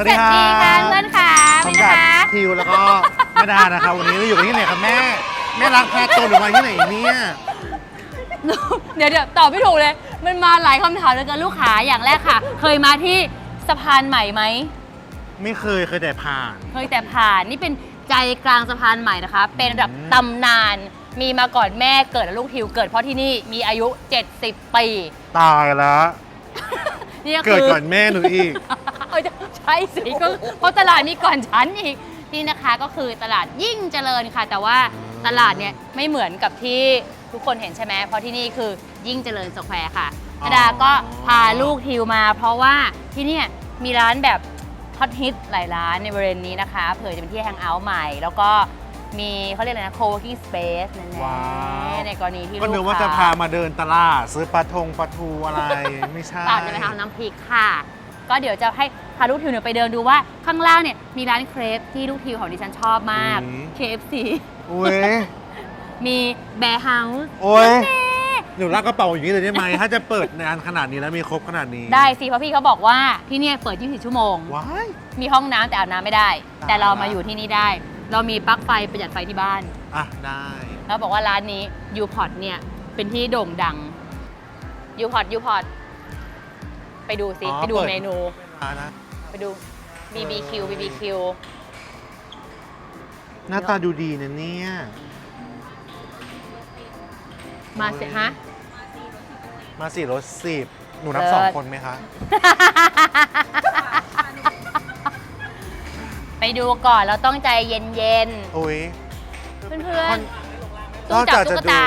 วัสดีครับค่ะเพื่อนค่ะพร้อนี่มนะกับคะทิวแล้วก็แม่ดานะครับวันนี้เราอยู่กันที่ไหนครับแม่ แม่รักแพทย์ตัวหรือมาที่ไหนเนี่ยเดี๋ยวเดี๋ยวตอบไม่ถูกเลย มันมาหลายคำถามเหลยกันลูกค้าอย่างแรกค่ะ เคยมาที่สะพานใหม่ไหมไม่เคยเคยแต่ผ่าน เคยแต่ผ่านนี่เป็นใจกลางสะพานใหม่นะคะ เป็นระดับอืมตำนาน มีมาก่อนแม่เกิดและลูกทิวเกิดเพราะที่นี่มีอายุ 70 ปี ตายแล้ว นี่ก็เกิดคือก่อนแม่หนูอีก เออใช่สิก็เพราะตลาดนี้ก่อนฉันอีกนี่นะคะก็คือตลาดยิ่งเจริญค่ะ แต่ว่าตลาดเนี่ยไม่เหมือนกับที่ทุกคนเห็นใช่ไหมเพราะที่นี่คือยิ่งเจริญสแควร์ค่ะอ๋อธดาก็พาลูกทิวมา เพราะว่าที่เนี่ยมีร้านแบบฮอตฮิตหลายร้านในบริเวณนี้นะคะ เผื่อจะเป็นที่แฮงเอาท์ใหม่ แล้วก็ มีเขาเรียกอะไรนะ co-working space นั่นแหละว้าว ในกรณีที่ก็นึกลูว่าจะค้พามาเดินตลาดซื้อปลาทงปลาทูอะไรไม่ใช่ตามจะไปทำน้ำพริกค่ะ ก็เดี๋ยวจะให้พาลูกทิวเนี่ยไปเดินดูว่าข้างล่างเนี่ยมีร้านเครปที่ลูกทิวของดิฉันชอบมาก อืม KFC อุ้ยมีแบร์เฮาส์ โอ้ยหนูลากกระเป๋าอย่างนี้เลยได้ไหม ถ้าจะเปิดในอันขนาดนี้แล้วมีครบขนาดนี้ได้สิเพราะพี่เขาบอกว่าที่เนี่ยเปิด 24 ชั่วโมง ว้าย มีห้องน้ำแต่อาบน้ำไม่ได้ตายแต่เราละมาอยู่ที่นี่ได้ เรามีปลั๊กไฟประหยัดไฟที่บ้าน อะได้ แล้วบอกว่าร้านนี้ยูพอตเนี่ยเป็นที่โด่งดังยูพอตยูพอตไปดูสิอ๋อไปดูเปิด เมนู อะนะ ไปดู BBQ BBQ หน้าตาดูดีนะเนี่ย มาสิฮะ มาสี่รถสิบหนูนับเลิศ สองคนไหมคะ ไปดูก่อนเราต้องใจเย็นโอ้ย ๆ เพื่อนคนๆตู้จับตุ๊กตา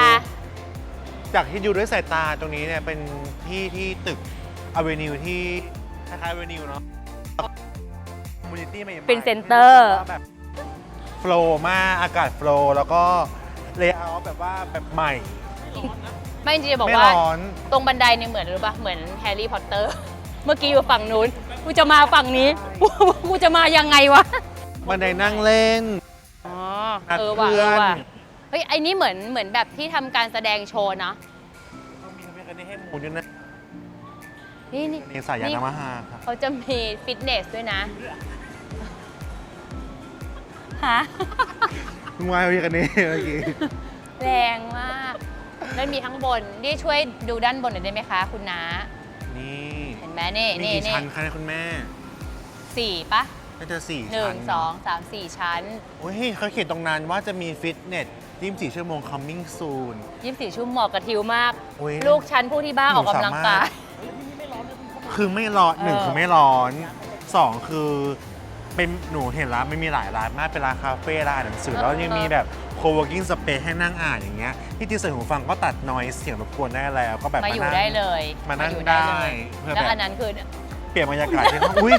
จากที่ดูด้วยสายตาตรงนี้เนี่ยเป็นที่ที่ตึกอเวนิวที่คล้ายๆอเวนิวเนาะมูนิตี้ใหม่ๆเป็นเซ็นเตอร์ว่าแบบโฟล์มากอากาศโฟล์แล้วก็เลเยอร์แบบว่าแบบใหม่ ไม่จริงๆจะบอกไม่ว่า ร้อน ตรงบันไดเนี่ยเหมือนหรือปะเหมือนแฮร์รี่พอตเตอร์ เมื่อกี้อยู่ฝั่งนู้น กูจะมาฝั่งนี้ กูจะมายังไงวะบันไดนั่งเล่น อ๋อนัดเออว่ะเพื่เออนอว่ะ เฮ้ย ไอ้นี่เหมือนเหมือนแบบที่ทำการแสดงโชว์เนาะมีเพื่อนกันนี่ให้หมูด้วยนะนี่นี่ นี่สายยานามาฮาครับเขาจะมีฟิตเนสด้วยนะ ฮะเพิ่งว่าพี่กันนี่เมื่อกี้ แรงมาก แล้วมีข้างบน นี่ช่วยดูด้านบนหน่อยได้ไหมคะ คุณน้า นี่เห็น ไหมนี่มีนี่กี่นี่ชั้นคะเนี่ยคุณแม่สี่ปะน่าจะสี่หนึ่ชั้งนสองสามสี่ชั้นโอ้ยเขาเขียนตรงนั้นว่าจะมีฟิตเนสยี่สิบสี่ชั่วโมง coming soon ยี่สิบสี่ชั่วโมงเหมาะกับทิวมาก โอ้ย ลูกชั้นผู้ที่บ้าหนูออกกำลังกาย คือไม่ร้อนหนึ่งเออ คือไม่ร้อนสองคือเป็นหนูเห็นร้านไม่มีหลายร้านมากเป็นร้านคาเฟ่ร้านอ่านหนังสือแล้วยังมีแบบ co-working space ให้นั่งอ่านอย่างเงี้ยที่ที่ใส่หูฟังก็ตัด noise เสียงรบกวนได้แล้ว ก็แบบมาอยู่นั่งได้เลยมานั่งอยู่ได้ เลยเพื่อแล้วแบบอันนั้นคือเปลี่ยนบรรยากาศที่ห้องอุ้ย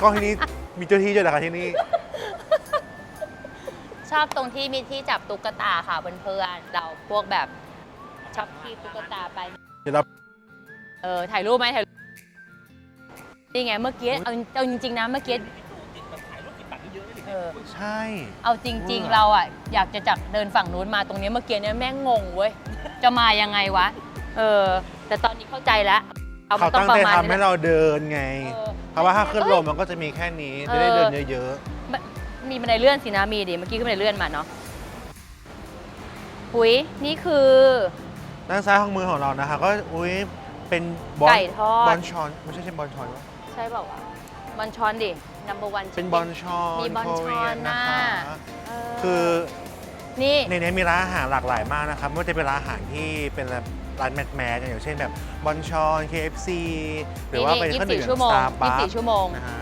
ก็ที่นี่มีเจ้าที่ด้วยนะคะที่นี่ ชอบตรงที่มีที่จับตุ๊กตาค่ะเพื่อนๆเราพวกแบบชอบที่ตุ๊กตาไปเดี๋ยวเราเออถ่ายรูปไหมถ่ายรูปนี่ไงเมื่อกี้เอาเอาจริงๆนะเมื่อกี้ เออ ใช่ เอาจริง ๆ เราอะอยากจะจับเดินฝั่งนู้นมาตรงนี้เมื่อกี้เนี่ยแม่งงงเว้ย จะมายังไงวะ เออ แต่ตอนนี้เข้าใจแล้วเอามัเขานต้องตั้งประใจมาณทำให้นี้เราเดินไง เออเพราะว่าถ้าขึ้นลมมันก็จะมีแค่นี้ เออจะได้เดินเยอะมันมีบันไดเลื่อนสินะมีดิเมื่อกี้ก็บันไดเลื่อนมาเนาะหุยนี่คือ ๆ ด้านซ้ายของมือของเรานะคะ ก็อุ้ยเป็นบอลไก่ทอด บอลชอนไม่ใช่ใช่บอลชอนวะใช่เปล่าวะบอลชอนดิ number one เป็นบอลชอนมีบอลชอนโคเรียน่ะนะคะเออคือ นี่ ในนี้มีร้านอาหารหลากหลายมากนะครับไม่ว่าจะเป็นร้านอาหารที่เป็นร้านแมสแมสอย่างเช่นแบบบอลชอน KFC หรือว่าเป็นยี่เคสิรื่อบงดื่มสี่ชั่วโมงสตาร์บัยี่คสิบสี่ชั่วโมง นะฮะ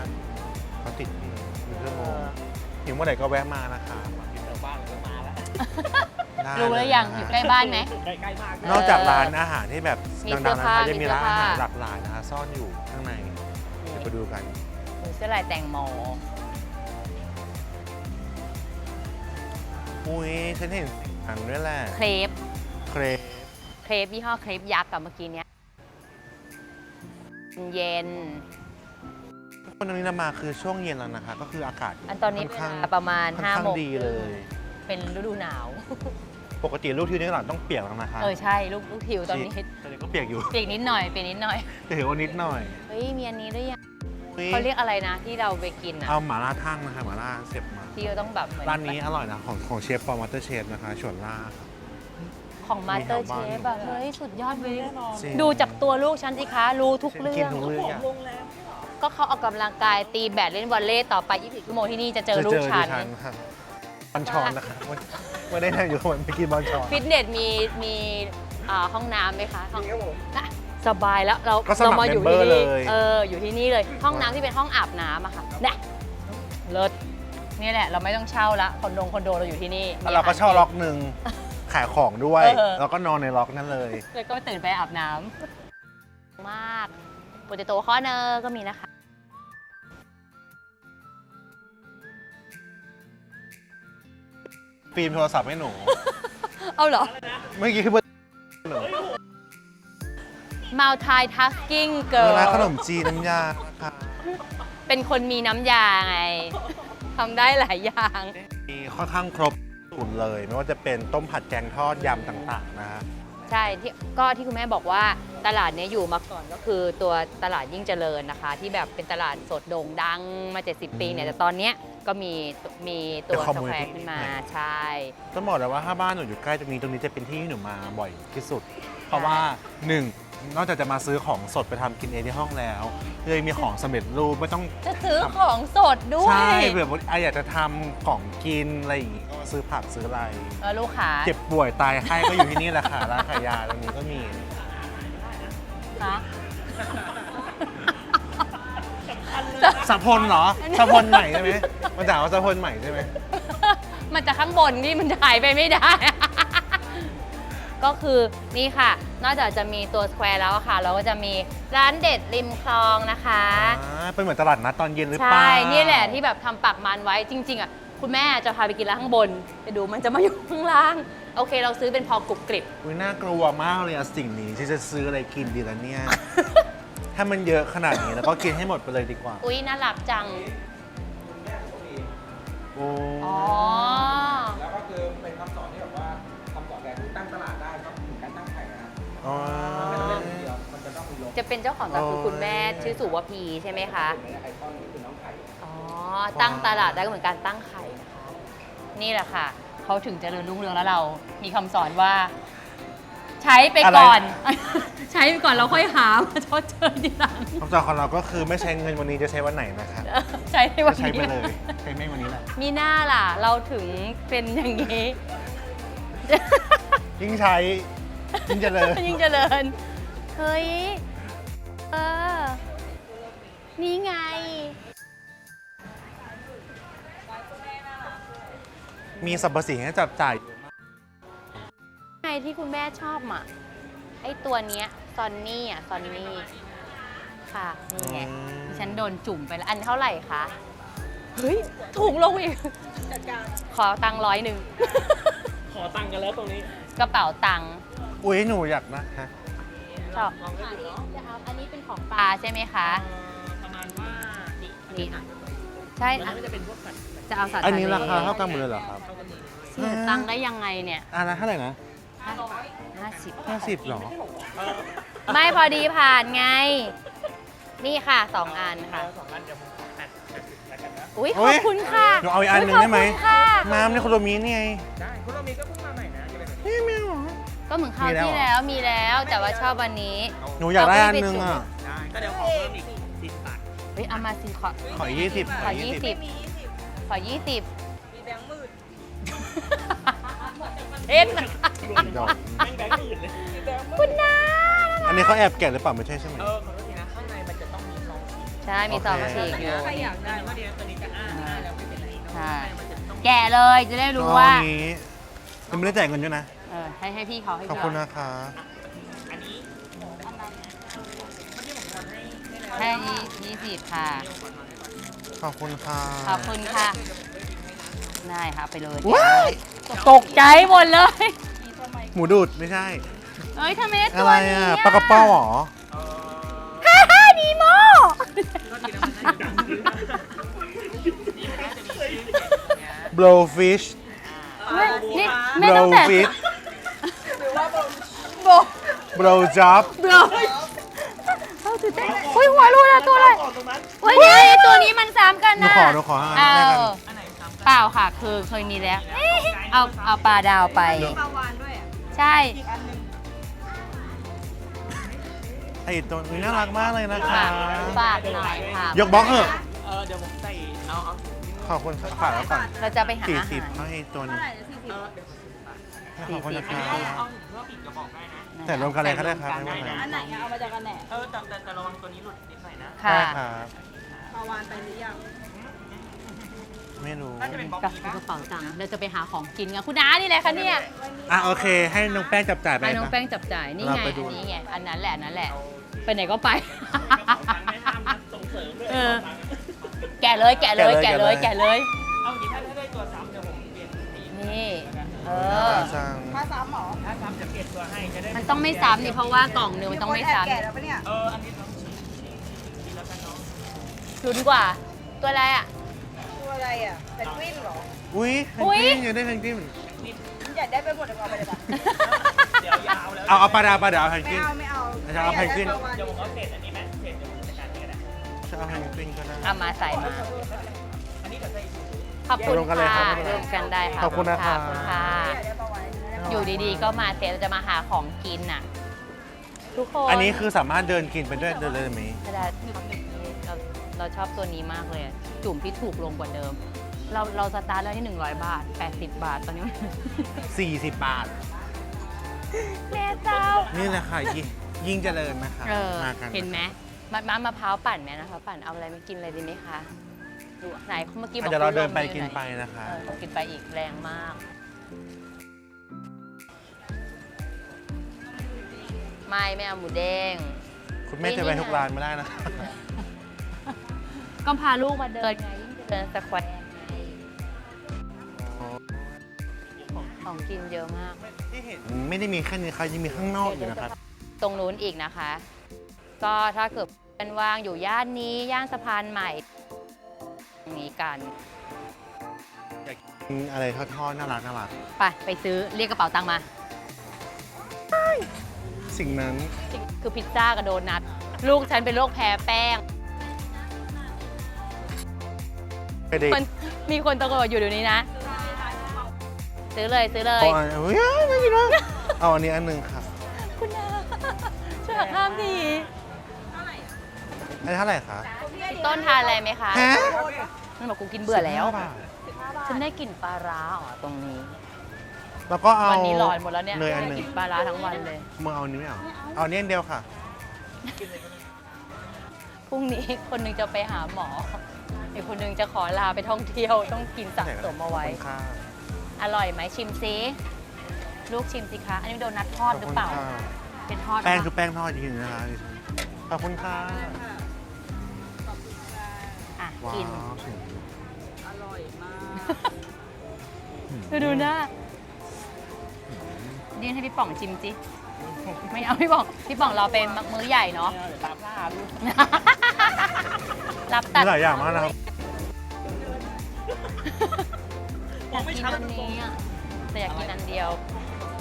เขาติดนี่หนึ่งชั่วโมเองอหิวเมื่อไหร่ก็แวะมานะคะได้รู้แล้วยังนะอยู่ฮะใกล้บ้านไหมนอกจากร้านอาหารที่แบบมีดังๆเสื้อผ้านะคะจะมีมีเสื้อร้านอาหารผ้า หลากหลายนะคะซ่อนอยู่ข้างในเดี๋ยวไปดูกัน หนูเสื้อลายแตงโมอุ้ยฉันเห็นอันด้วยแหละเครปเครปเครปยี่ห้อเครปยักษ์กับเมื่อกี้เนี้ยเย็น คนตรงนี้เรามาคือช่วงเย็นแล้วนะคะ ก็คืออากาศอันตอนนี้ค่เวข้างลาประมาณค่อน5้าข้างโมงดีเลย เป็นฤดูหนาว ปกติลูกทิวนี่หลังต้องเปียกแล้วนะคะเออใช่ลูกลูกทิวตอนนี้ตอนนี้ก็เปียกอยู่เปียกนิดหน่อยเปียกนิดหน่อย แต่เห็นว่านิดหน่อย เฮ้ยมีอันนี้ด้วยยัง เขาเรียกอะไรนะที่เราไปกินอะเอาหมาล่าทั่งนะคะหมาล่าเสียบหมาที่เราต้องแบบเหมือนร้านนี้อร่อยนะของของเชฟปอมวัตเตอร์เชฟนะคะชวนล่าครับของมาสเตอร์มีเชแถวฟบ้านอะเฮ้ย สุดยอดเลยจริง ดูจากตัวลูกฉันสิคะ รู้ทุกเรื่กินอง ทุกเรื่องอะก็เขาออกกำลังกายตีแบดเล่นวอลเลย์ต่อไป 24 ชั่วโมงที่นี่จะเจอจะลูเจกอฉัดินฉันค่ะบอลชอนนะคะไม่ไม่ได้นั่งอยู่คนไปกินบอลชอนฟิตเนสมีมีอ่าห้องน้ำไหมคะห้องอะ สบายแล้วเราก็สมัครเรามาอยู่ที่ member นี่เลย เอออยู่ที่นี่เลย ห้องน้ำที่เป็นห้องอาบน้ำอะค่ะเนี่ยเลิศนี่แหละ เราไม่ต้องเช่าละคอนโดคอนโดเราอยู่ที่นี่มีแล้วเราก็เช่าล็อกหนึ่งขายของด้วยเออแล้วก็นอนในล็อกนั่นเลยแล้วก็ตื่นไปอาบน้ำมากโปเตโต้คอเนอร์ก็มีนะคะ ฟิล์มโทรศัพท์ให้หนู เอาเหรอ เมื่อกี้คือหนู multitasking girl ร้านขนมจีนน้ำยาค่ะเป็นคนมีน้ำยาไงทำได้หลายอย่าง มีค่อนข้างครบสูตรเลย ไม่ว่าจะเป็นต้มผัดแกงทอดยำต่างๆนะฮะใช่ที่ก็ที่คุณแม่บอกว่าตลาดเนี้ยอยู่มาก่อนก็คือตัวตลาดยิ่งเจริญนะคะ ที่แบบเป็นตลาดสดโด่งดังมา 70 ปีเนี่ยแต่ตอนเนี้ยก็มีมีตัวสแควร์ขึ้นมาใช่ ต้องบอกเลยว่าถ้าบ้านหนูอยู่ใกล้ตรงนี้ตรงนี้จะเป็นที่ที่หนูมาบ่อยที่สุด เพราะว่าหนึ่ง นอกจากจะมาซื้อของสดไปทำกินเองที่ห้องแล้วเลยมีของสำเร็จรูปไม่ต้องจะซื้อของสดด้วยใช่แบบว่าอยากจะทำของกินอะไรอย่างงี้ก็ซื้อผักซื้ออะไร เออลูกค้าเจ็บป่วยตายไข้ก็อยู่ที่นี่แหละค่ะ ร้านขายยาตรงนี้ก็มีฮะสะพลเหรอสะพลใหม่ใช่ไหมมันด่าว่าสะพลใหม่ใช่ไหม มันจะข้างบนนี่มันจะหายไปไม่ได้ ก็คือนี่ค่ะ นอกจากจะมีตัวสแควร์แล้วอะค่ะ เราก็จะมีร้านเด็ดริมคลองนะคะ อ่าเป็นเหมือนตลาดนัดตอนเย็นหรือเปใช่ล่านี่แหละที่แบบทำปากมันไว้จริง ๆ อะ คุณแม่จะพาไปกินร้านข้างบนไปดูมันจะมาอยู่ข้างล่าง โอเค เราซื้อเป็นพอกรุบกริบ อุ้ยน่ากลัวมากเลยอะสิ่งนี้ที่จะซื้ออะไรกินดีละเนี่ย ถ้ามันเยอะขนาดนี้แล้วก็กินให้หมดไปเลยดีกว่า อุ๊ย น่ารักจัง โอ้อ๋อ อ๋อไม่ต้องเล่นคนเดียวมันจะต้องมีลงจะเป็นเจ้าของร้านคือคุณแม่ชื่อสุวพีใช่ไหมคะ ไอคอนนี่คือน้องไข่อ๋อ ตั้งตลาดได้ก็เหมือนการตั้งไข่นะคะ นี่แหละค่ะ เขาถึงเจริญรุ่งเรืองแล้วเรา มีคำสอนว่า ใช้ไปก่อน ใช้ไปก่อนเราค่อยหามาชดเชยทีหลัง คำสอนของเราก็คือไม่ใช้เงินวันนี้จะใช้วันไหนนะคะใช้ในวันใช้ไปนี้ เลยใช้ไม่วันนี้แหละ มีหน้าล่ะ เราถึงเป็นอย่างนี้ ยิ่งใช้ ยิ่งเจริญ ยิ่งเจริญ เฮ้ย เออ นี่ไง มีสรรพสิ่งให้จับจ่าย ไงที่คุณแม่ชอบอะ ไอตัวเนี้ย ซอนนี่อะ ซอนนี่ ค่ะ นี่ไงอืม ดิฉันโดนจุ่มไปแล้ว อันเท่าไหร่คะ เฮ้ย ถูกลงอีก ขอตังค์ร้อยหนึ่งข อตังค์กันแล้วตรงนี้กระเป๋าตังค์อุ้ยหนูอยากนะฮะชอบจะเอาอันนี้เป็นของปลาใช่ไหมคะประมาณว่านี่นี่ใช่อะก็จะเป็นพวกสัตว์จะเอาสัตว์อันนี้ทะเลราคาเท่ากันหมดเลยเหรอครับเสียตังค์ได้ยังไงเนี่ยอันละเท่าไหร่นะห้าสิบห้าสิบหรอไม่พอดีผ่านไง นี่ค่ะสองอันค่ะ สองอันเดี๋ยวผม อุ้ยโอ้ขอยบคุณค่ะหนูเอาอีกอันหนึ่งได้ไหมขอบคุณค่ะน้ำในโคโดมินี่ไง ได้คุณเรามีก็เพิ่งมาใหม่นะจะเป็นแบบนี้นี่ไม่เอาเหรอก็เหมือนคราวมีแล้วที่เหรอแล้วมีแล้ว แต่ว่าชอบวันนี้หนูอยากได้อันหนึงอะ ได้ ก็เดี๋ยวขอเพิ่มอีกสิบบาทเฮ้ยเอามาสิขอ ขอยี่สิบขอยี่สิบขอยี่สิบเอ็นดอกแม่งแบงค์อื่นเลยมีแบงค์คุณน้าอันนี้เขาแอบแกะหรือเปล่าไม่ใช่ใช่ไหม เออขอโทษ ใช่มีซองโอเคฉีกอยู่ ใครอยากได้ว่าเดี๋ยวตัวนี้จะอ้าอ้าแล้วไม่เป็นไรเนอะใช่ มันจะต้องแกะเลยจะได้รู้ว่าเออันนี้ยังไม่ได้จ่ายเงินด้วยนะ เออให้ให้พี่เขาให้ขอบพี่คุณเขานะคะ อันนี้เมื่อกี้ผมทอนให้ให้แล้วให้ยี่ยี่สิบค่ะ ขอบคุณค่ะขอบคุณค่ะ ได้ค่ะเอาไปเลย ว้ายตกใจหมดเลย หมูดูดไม่ใช่ เอ้ยทำไมตัอะวไรนี้อะปลากระเป้าเหรอ โทษทีนะมันน่าจะดังขึ้นนี่มันน่าจะมีชื่อเขียนอย่างเงี้ย blowfish นี่ไม่ตั้งแต่ blowfish โบ blow job เบลอเขาตื่นเต้นเฮ้ยหัวรูนอะตัวอะไรออกตรงนั้นเฮ้ยไงตัวนี้มันซ้ำกันหนูนะขอหนูขอให้เอาแลกกันอันไหนซ้ำกัน เปล่าค่ะคือเคยมีแล้ว เอาเอาปลาดาวไป ปลาวานด้วยอะใช่ อีกอันหนึง ไอตัวนี้น่ารักมากเลยนะคะ ฝากหน่อยค่ะยกบล็อกเถอะเออเดี๋ยวผมใส่เอาเอาขอบคุณค่ะฝากแล้วก่อนเราจะไปหาสี่อาสิบหารให้ไอตัวนี้เออเดี๋ยวขอบคุณนะสี่คะสิบเอาถุงเพิ่มอีกกระบอกได้นะ แต่รวมกันเลยก็ได้ครับไม่เป็นไรอันไหนอะเอามาจากอันไหนเออแต่แต่แต่ระวังตัวนี้หลุดนิดหน่อยนะ ค่ะ ได้ครับปลาวานไปหรือยัง ไม่รู้ น่าจะเป็นบล็อกกับนี้กปะระเป๋าตังค์เราจะไปหาของกินกันคุณน้านี่แหละคะเนี่ยอะโอเค ให้น้องแป้งจับจ่ายไปให้น้องปะแป้งจับจ่ายนี่เราไงไปอัดูนนี้ไงอันนั้นแหละอันนั้นแหละ ไปไหนก็ไปไม่ห้ามนะส่งเสริมด้วยเออ แกะเลยแกะเลยแกะเลยแกะเลย เอาอย่างนี้ถ้าได้ตัวซ้ำเดี๋ยวผมเปลี่ยนสีนี่ เอน่าอรักจังถ้าซ้ำเหรอถ้าซ้ำจะเปลี่ยนตัวให้จะได้มันต้องไม่ซ้ำนี่เพราะว่ากล่องหนึงมันต้องไม่คนแอบแกะซ้ำแล้วปะเนี่ย เอออันนี้ต้องชี้ชี้ชี้แล้วกันเนาะลุ้นกว่า ตัวอะไรอะตัว อะไรอะแพนกวินเหรออุ้ยแพนอุ๊กยวินอยากได้แพนกวินมันอยากได้ไปหมดเลยเอาไปเลยปะเดี๋ยวยาวแล้วเอาเอาปลาดาวปลาดาวแพนกไม่วิน เอาไม่เอาจะเอาแพนกวินอยากได้ปลาวานเดี๋ยวผมเอาเศษอันนี้ไหมเศษเดี๋ยวผมจัดการให้ก็ได้จะเอาแพนกวินก็ได้ เอามาใส่มา อันนี้เดี๋ยวใส่ขอบคุณรวมกันเลยครัค่ะบรวมกันได้ค่ะขอบคุณนะคะขอบคุณค่ะ อยากได้ปลาวานอยู่ดีๆ ก็มาเซลจะมาหาของกินน่ะ ทุกคนอันนี้คือสามารถเดินกินไปด้วยเดินเลยไหม กระดาษเราเราชอบตัวนี้มากเลยอะ จุ่มที่ถูกลงกว่าเดิม เราเราสตาร์ทแล้วที่ 100 บาท 80 บาทตอนนี้ 40 บาท แม่เจ้านี่แหละค่ะยิ่งยิ่งเจริญนะคะเออมากันเห็นไหมมะมะมะพร้าวปั่นไหมนะคะปั่นเอาอะไรมากินอะไรดีไหมคะดูไหนเมื่อกี้บอกเดี๋ยวเราเดินไปลมกินอยู่หไปนะคะ เออกินไปอีกแรงมาก ไม่ไม่เอาหมูเด้งคุณแม่จะไปทุกร้านไม่ได้นะคะ ก็พาลูกมาเดินไงยิ่งเดินสแควร์ไงของกินเยอะมาก ที่เห็นไม่ได้มีแค่นี้ค่ะยังมีข้างนอกอยู่นะครับ ตรงนู้นอีกนะคะ ก็ถ้าเกิดเป็นว่างอยู่ย่านนี้ย่านสะพานใหม่ตรงนี้กันอะไรทอดๆน่ารักน่ารักไปไปซื้อเรียกกระเป๋าตังค์มา สิ่งนั้น คือพิซซ่ากับโดนัทลูกฉันเป็นโรคแพ้แป้ง ไปเด็กคนมีคนตะโกนอยู่เดี๋ยวนี้นะ ซื้อเลยซื้อเลยเอาอันอุ้ยไม่กินแล้วเอาอันนี้อันหนึงค่ะคุณนาช่วยหักข้ามทีอันนี้เท่าไหร่คะพี่ต้นทานอะไรไหมคะฮะมันบอกกูกินเบื่อแล้ว15บาทฉันได้กลิ่นปลาร้าอ๋อตรงนี้ แล้วก็เอาวันนี้หลอนหมดแล้วเนี่ยเนยอันหนึ่ง กินปลาร้าทั้งวันเลย มึงเอาอันนี้ไม่เอาเอาอันนี้อันเดียวค่ะ พรุ่งนี้คนหนึงจะไปหาหมอ อีกคนหนึงจะขอลาไปท่องเที่ยวต้องกินสะสมเอาไว้ขบคุณค่ะอร่อยไหมชิมซิลูกชิมสิคะ อันนี้โดนัททอดหรือเปล่า ขบคุณค่ะเป็นทอดแป้งปะคือแป้งทอดจริงๆนะคะขอบคุณค่ะอะว้ากินวอร่อยมาก ดูดูหน้ายื่นให้พี่ป๋องชิมสิไม่เอาพี่ป๋อง พี่ป๋องเราเป็นมื้อใหญ่เนาะตามล่าลูก รับตัมีด หลายอย่างมากนะครับากกินอันนี้อะแต่อยากกินอันเดียว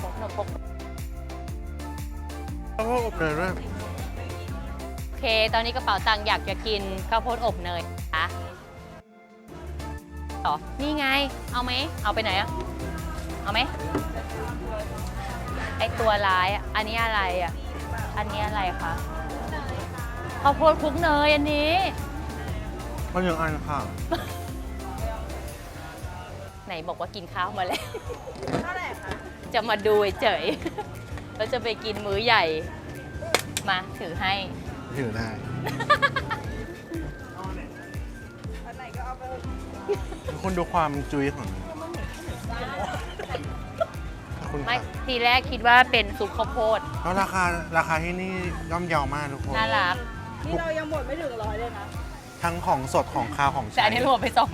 พกหนมพกแล้วก็อบเนยด้วยโอเค ตอนนี้กระเป๋าตังค์อยากจะกินข้าวโพดอบเนยนะคะต่อนี่ไง เอาไหม เอาไปไหนอะเอาไหม ไอตัวร้ายอะอันนี้อะไรอะอันนี้อะไรคะข้าวโพดคลุกเนยอันนี้ มันยังอันค่ะ ไหนบอกว่ากินข้าวมาแล้ว เท่าไหร่คะจะมาดูเฉยๆแล้วจะไปกินมื้อใหญ่ มาถือให้ ถือได้ อันไหนก็เอาไปเถอะทุกคนดูความจุยของขอบคุณไม่ค่ะทีแรกคิดว่าเป็นซุปข้าวโพดแล้วราคาราคาที่นี่ย่อมเยาวมากทุกคน น่ารัก นี่เรายังหมดไม่ถึงร้อยเลยนะ ทั้งของสดของคาวของแต่อันนี้รวมไปสอง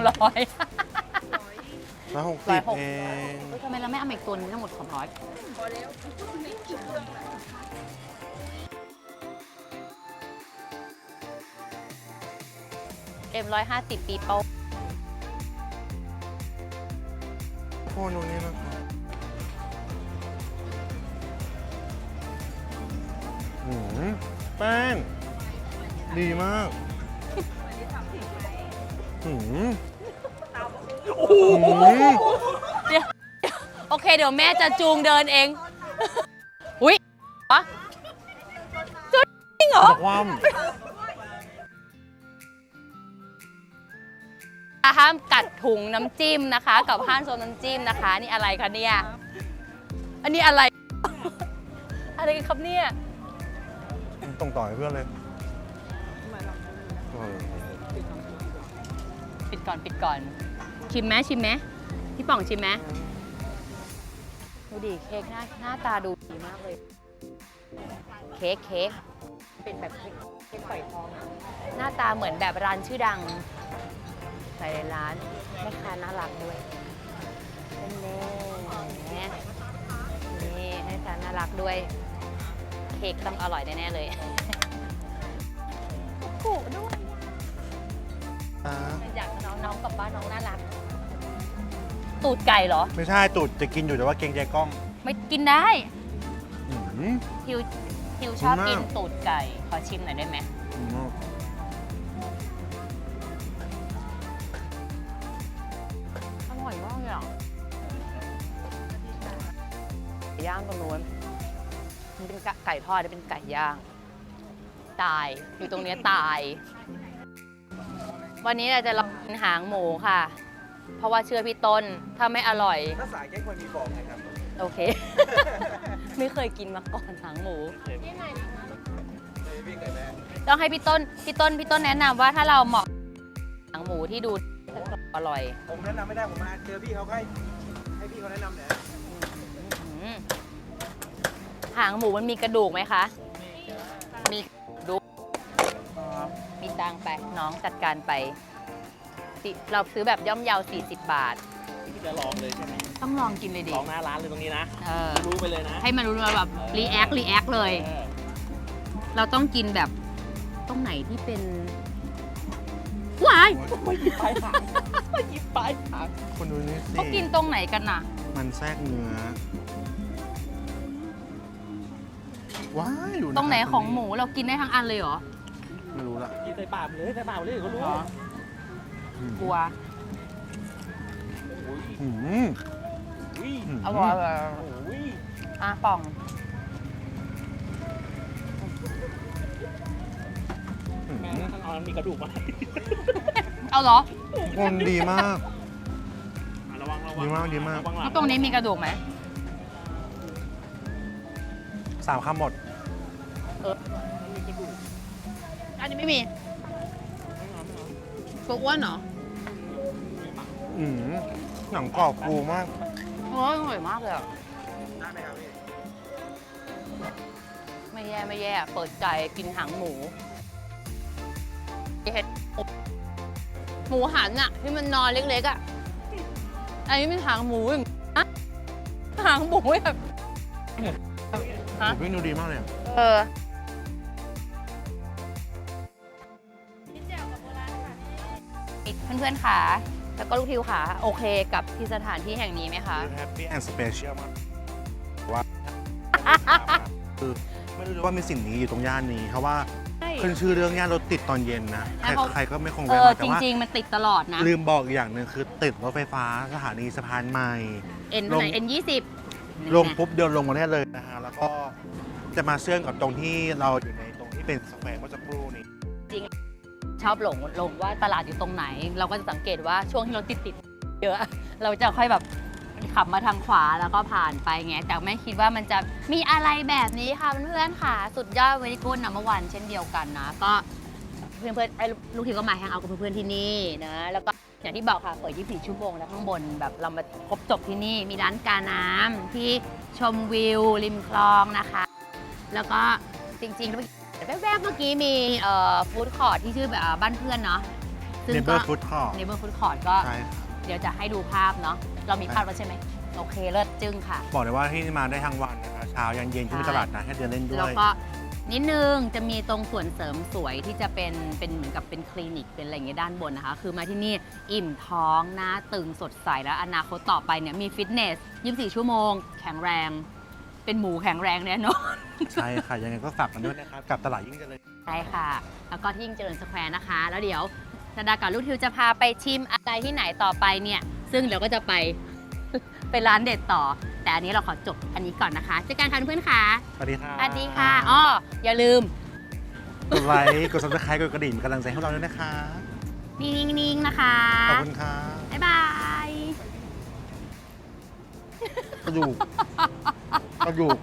ร้อยร้อยหกร้สิอบยหกเองทำไมเราไม่เอามาอีกตัวนึงทั้งหมดสองร้อยพอแล้วเอ็มร้อยห้าสิบปีโป้โอ้โหนี่นะครับหืมแป้ง ดีมากอันนี้ทหืม เดี๋ยวโอเคเดี๋ยวแม่จะจูงเดินเอง อุ้ยปะจุดจริงเหรอบอกว่าห้ามกัดถุงน้ำจิ้มนะคะ กับห้ามโซนน้ำจิ้มนะคะ นี่อะไรคะเนี่ย อันนี้อะไร อะไรกันครับเนี่ยตรงต่อให้เพื่อนเลยเออปิดก่อนปิดก่อน ชิมไหมชิมไหมพี่ป่องชิมไหมดูดิเค้กหน้าหน้าตาดูดีมากเลย เค้กเค้กเป็นแบบเค้กเค้กฝอยทองอะหน้าตาเหมือนแบบร้านชื่อดังใส่ในร้านแม่ค้าน่ารักด้วยแน่ๆนี่แม่ค้าน่ารักด้วย เค้กต้องอร่อยแน่ๆเลยกุด้วยอ่าอยากน้องน้องกลับบ้านน้องน่ารัก ตูดไก่เหรอ ไม่ใช่ตูดจะกินอยู่แต่ว่าเกรงใจกล้องไม่กินได้อืมทิวทิวชอบขอบคุณมากกินตูดไก่ ขอชิมหน่อยได้ไหมอืมอร่อยมากเลยอะไก่ย่างตรงนู้นมันเป็นไก่ทอดเป็นไก่ย่าง ตาย อยู่ตรงเนี้ยตาย วันนี้เราจะลองกินหางหมูค่ะ เพราะว่าเชื่อพี่ต้นถ้าไม่อร่อย ถ้าสายแก้ควรมีบอกนะครับ โอเค ไม่เคยกินมาก่อนหางหมูพี่เคยแม่ต้องให้พี่ต้น พี่ต้น พี่ต้นแนะนำว่าถ้าเราเหมาะหางหมูที่ดูอร่อยผมแนะนำไม่ได้ผมมาเจอพี่เขาก็ให้ให้พี่เขาแนะนำเนี่ยอืมหางหมูมันมีกระดูกไหมคะ มีดูกมีตังค์ไปน้องจัดการไป สิเราซื้อแบบย่อมเยาว 40 บาทพี่จะลองเลยใช่ไหมต้องลองกินเลยดิลองหน้าร้านเลยตรงนี้นะ เออรู้ไปเลยนะให้มันรู้ว่าแบบรีแอครีแอคเลยเออเราต้องกินแบบตรงไหนที่เป็นว้ายไม่หยิบปลายหางไม่หยิบปลายหางคนดูนี่สิเขากินตรงไหนกันน่ะ มันแทรกเนื้อว้ายอยู่ะตรงไหนคบของหมูเรากินได้ทั้งอันเลยเหรอไม่รู้ละกินใส่ปากเลยใส่ปากเลยเขารู้อืม กลัวอืมอุ้ยมอร่อยอุ้ยอะป่องอืมแม่ข้างนอกมีกระดูกไหมเอาเหรอคนดีมาก อะระวังระวังดีมากดีมาก ระวังหลัแล้วตรงนี้มีกระดูกไหมสามคำหมดมีกระดูกอันนี้ไม่มีตัวอ้วนเหรอ อืมหนังกรอบฟูมากโอ้ยอร่อยมากเลยอะได้ไหมครับพี่ไม่แย่ไม่แย่เปิดใจกินหางหมูเห็ดหมูหันอะที่มันนอนเล็กๆอะอันนี้เป็นหางหมูอย่างนะหางหมูแบบฮะหมูปิ้งดูดีมากเลยอะเออเพื่อนๆค่ะ แล้วก็ลูกทิวค่ะ โอเคกับที่สถานที่แห่งนี้ไหมคะ แฮปปี้แอนด์สเปเชียลมากว่าคือไม่รู้เลยว่ามีสิ่งนี้อยู่ตรงย่านนี้ เพราะว่าขึ้นชื่อเรื่องย่านรถติดตอนเย็นนะ ใช่เพราะ ใครๆก็ไม่คงเอแวะอมาจแต่ว่าริง ๆ มันติดตลอดนะ ลืมบอกอีกอย่างหนึ่งคือติดรถไฟฟ้าสถานีสะพานใหม่เอ็นลงไหนเอ็นยี่สิบ ลงปุ๊บเดินลงมาได้เลยนะฮะ แล้วก็จะมาเชื่อมกับตรงที่เราอยู่ในตรงที่เป็นสแควร์เมื่อสักครู่นี้ ชอบหลงลงว่าตลาดอยู่ตรงไหน เราก็จะสังเกตว่าช่วงที่รถติดติดๆเยอะ เราจะค่อยแบบขับมาทางขวาแล้วก็ผ่านไปไงแต่ไม่คิดว่ามันจะมีอะไรแบบนี้ค่ะเพื่อนๆค่ะ สุดยอดเวทีกุลนะเมื่อวันเช่นเดียวกันนะ ก็เพื่อนๆไอ้ลูกทีมก็มาแฮงเอาท์กับเพื่อนๆที่นี่นะแล้วก็อย่างที่บอกค่ะเปิด 24 ชั่วโมงแล้วข้างบนแบบเรามาครบจบที่นี่มีร้านกาน้ำที่ชมวิวริมคลองนะคะ แล้วก็จริงๆแว บๆเมื่อกี้มีเอ่อฟู้ดคอร์ทที่ชื่อแบบบ้านเพื่อนเนาะซึ่งเนเบอก็ร์ฟู้ดคอร์เนเบอร์ฟู้ดคอร์ทก็ใช่ค่ะเดี๋ยวจะให้ดูภาพเนาะเรามีภาพแล้วใช่ไหมโอเคเลิศจึ้งค่ะ บอกเลยว่าที่นี่มาได้ทั้งวันนะคะเช้ายันเย็นก็มีใช่ ตลาดนะให้เดินเล่นด้แล้ววย ก็นิดนึงจะมีตรงส่วนเสริมสวยที่จะเป็นเป็นเหมือนกับเป็นคลินิกเป็นอะไรอย่างเงี้ยด้านบนนะคะ คือมาที่นี่อิ่มท้องหน้าตึงสดใสแล้วอนาคตต่อไปเนี่ยมีฟิตเนส 24 ชั่วโมง แข็งแรง เป็นหมูแข็งแรงแน่นอน ใช่ค่ะ ยังไงก็ฝากกันด้วยนะครับ กับตลาดยิ่งเจริญ ใช่ค่ะ แล้วก็ที่ยิ่งเจริญสแควร์นะคะ แล้วเดี๋ยวธดากับลูกทิวจะพาไปชิมอะไรที่ไหนต่อไปเนี่ย ซึ่งเราก็จะไป ไปร้านเด็ดต่อ แต่อันนี้เราขอจบอันนี้ก่อนนะคะเจอกันค่ะเพื่อนๆค่ะ สวัสดีค่ะสวัสดีค่ะอ้ออย่าลืม กดไลค์กด subscribe กดกระดิ่งเป็นกำลังใจให้พวกเราด้วยนะคะ นิ่งๆ นะคะ ขอบคุณค่ะบ๊ายบาย กระดูก กระดูก